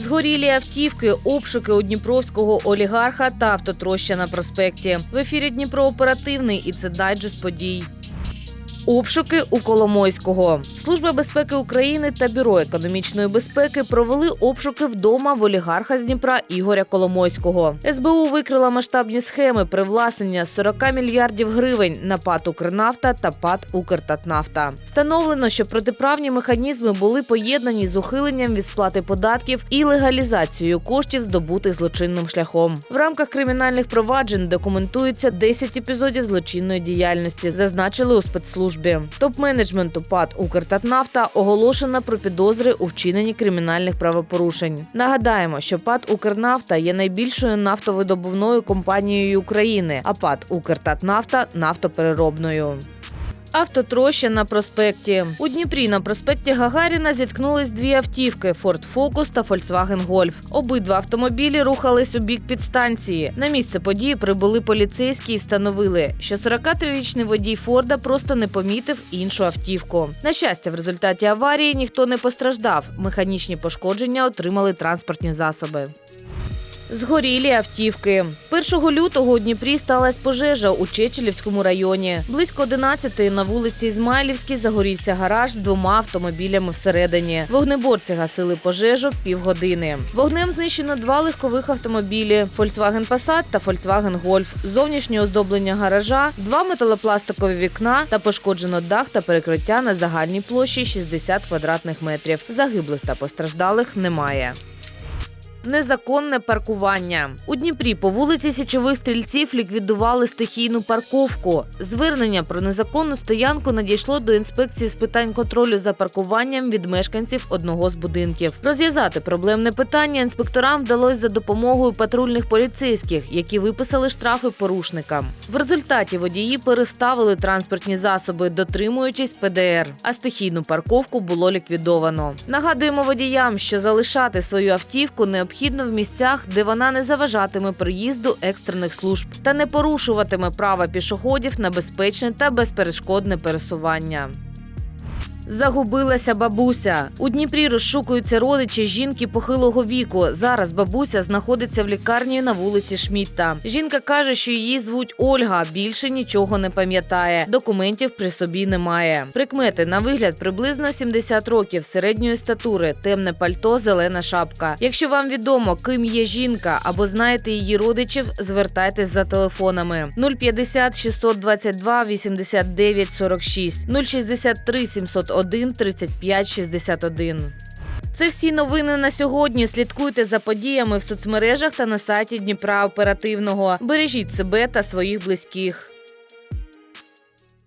Згорілі автівки, обшуки у дніпровського олігарха та автотроща на проспекті. В ефірі Дніпро оперативний і це дайджест подій. Обшуки у Коломойського. Служба безпеки України та Бюро економічної безпеки провели обшуки вдома в олігарха з Дніпра Ігоря Коломойського. СБУ викрила масштабні схеми привласнення 40 мільярдів гривень на ПАТ «Укрнафта» та ПАТ «Укртатнафта». Встановлено, що протиправні механізми були поєднані з ухиленням від сплати податків і легалізацією коштів, здобутих злочинним шляхом. В рамках кримінальних проваджень документується 10 епізодів злочинної діяльності, зазначили у спецслужбі. Топ-менеджменту ПАТ «Укртатнафта» оголошено про підозри у вчиненні кримінальних правопорушень. Нагадаємо, що ПАТ «Укрнафта» є найбільшою нафтовидобувною компанією України, а ПАТ «Укртатнафта» – нафтопереробною. Автотроща на проспекті у Дніпрі на проспекті Гагаріна зіткнулись дві автівки Ford Focus та Volkswagen Golf. Обидва автомобілі рухались у бік підстанції. На місце події прибули поліцейські і встановили, що 43-річний водій Форда просто не помітив іншу автівку. На щастя, в результаті аварії ніхто не постраждав. Механічні пошкодження отримали транспортні засоби. Згорілі автівки. 1 лютого у Дніпрі сталася пожежа у Чечелівському районі. Близько 11-ї на вулиці Ізмайлівській загорівся гараж з двома автомобілями всередині. Вогнеборці гасили пожежу півгодини. Вогнем знищено два легкових автомобілі: Volkswagen Passat та Volkswagen Golf. Зовнішнє оздоблення гаража, два металопластикові вікна та пошкоджено дах та перекриття на загальній площі 60 квадратних метрів. Загиблих та постраждалих немає. Незаконне паркування у Дніпрі по вулиці Січових стрільців ліквідували стихійну парковку. Звернення про незаконну стоянку надійшло до інспекції з питань контролю за паркуванням від мешканців одного з будинків. Розв'язати проблемне питання інспекторам вдалося за допомогою патрульних поліцейських, які виписали штрафи порушникам. В результаті водії переставили транспортні засоби, дотримуючись ПДР, а стихійну парковку було ліквідовано. Нагадуємо водіям, що залишати свою автівку необхідно в місцях, де вона не заважатиме приїзду екстрених служб та не порушуватиме права пішоходів на безпечне та безперешкодне пересування. Загубилася бабуся. У Дніпрі розшукуються родичі жінки похилого віку. Зараз бабуся знаходиться в лікарні на вулиці Шмітта. Жінка каже, що її звуть Ольга. Більше нічого не пам'ятає. Документів при собі немає. Прикмети на вигляд приблизно 70 років середньої статури, темне пальто, зелена шапка. Якщо вам відомо, ким є жінка або знаєте її родичів, звертайтесь за телефонами 050 622 89 46 063 701 35 61. Це всі новини на сьогодні. Слідкуйте за подіями в соцмережах та на сайті Дніпра Оперативного. Бережіть себе та своїх близьких.